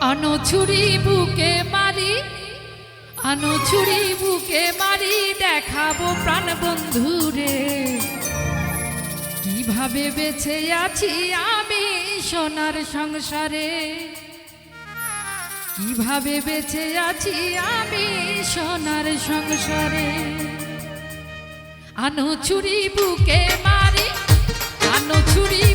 আনো ছুরি বুকে মারি, আনো ছুরি বুকে মারি, দেখাবো প্রাণ বন্ধুরে। কীভাবে বেঁচে আছি আমি সোনার সংসারে? কীভাবে বেঁচে আছি আমি সোনার সংসারে? আনো ছুরি বুকে মারি, আনো ছুরি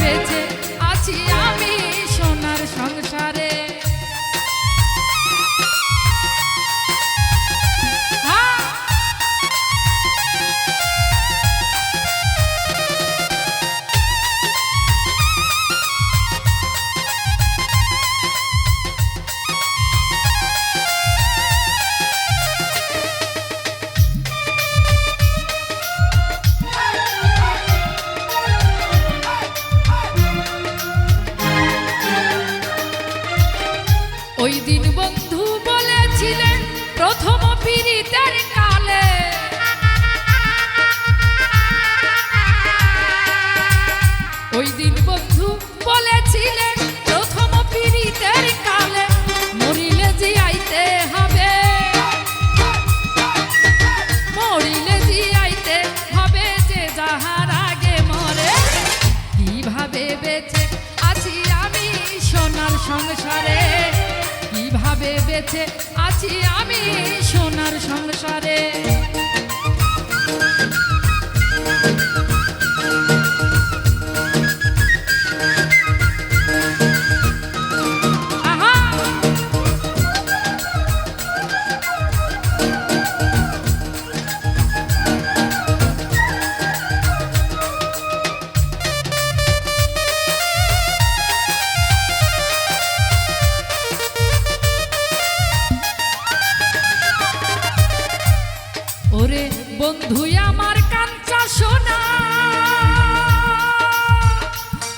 বেঁচে আছি আমি ওই দিন বন্ধু বলেছিলেন, প্রথম পীড়িতের কালে। ওই দিন বন্ধু বলেছিলেন, প্রথম পীড়িতের কালে মরিলে আইতে হবে। মরিলে আইতে হবে যে যাহার আগে মরে। কীভাবে বেঁচে আছি আমি সোনার সংসারে? কীভাবে বেঁচে আছি আমি সোনার সংসারে? ওরে বন্ধু আমার কাঞ্চা সোনা।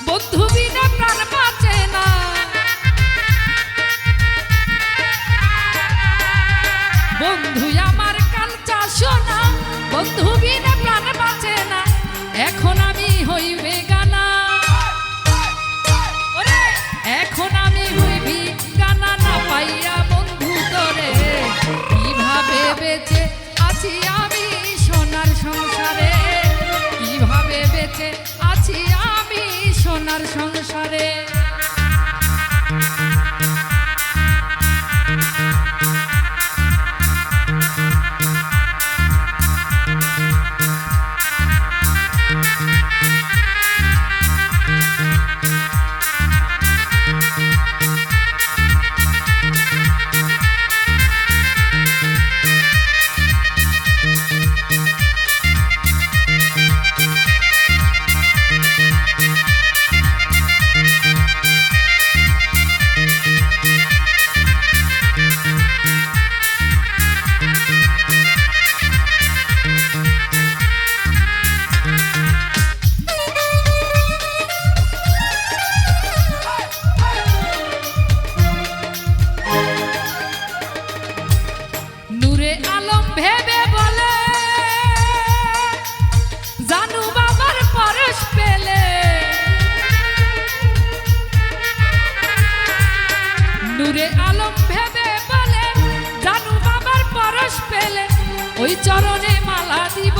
বন্ধু বিনা প্রাণ বাঁচে না। বন্ধু আমার কাঞ্চা সোনা, বন্ধু বিনা প্রাণ বাঁচে না। এখন আমি হইবে গানা এখন আমি হইবি গানা না পাইয়া বন্ধু তোরে। কীভাবে বেঁচে আছি আমি সংসারে। কীভাবে বেঁচে আছি আমি সোনার সংসারে? ওই চরণে মালা দিব।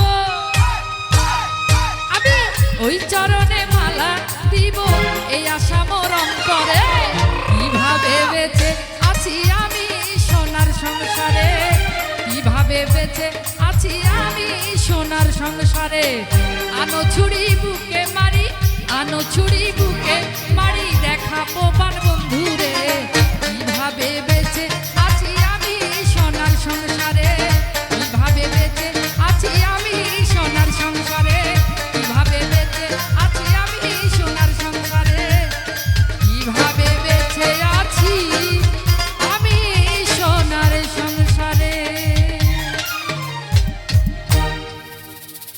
আমি ওই চরণে মালা দিব। এই আশা মরম করে কীভাবে বেঁচে আছি আমি সোনার সংসারে? কীভাবে বেঁচে আছি আমি সোনার সংসারে? আনো ছুরি বুকে মারি, আনো ছুরি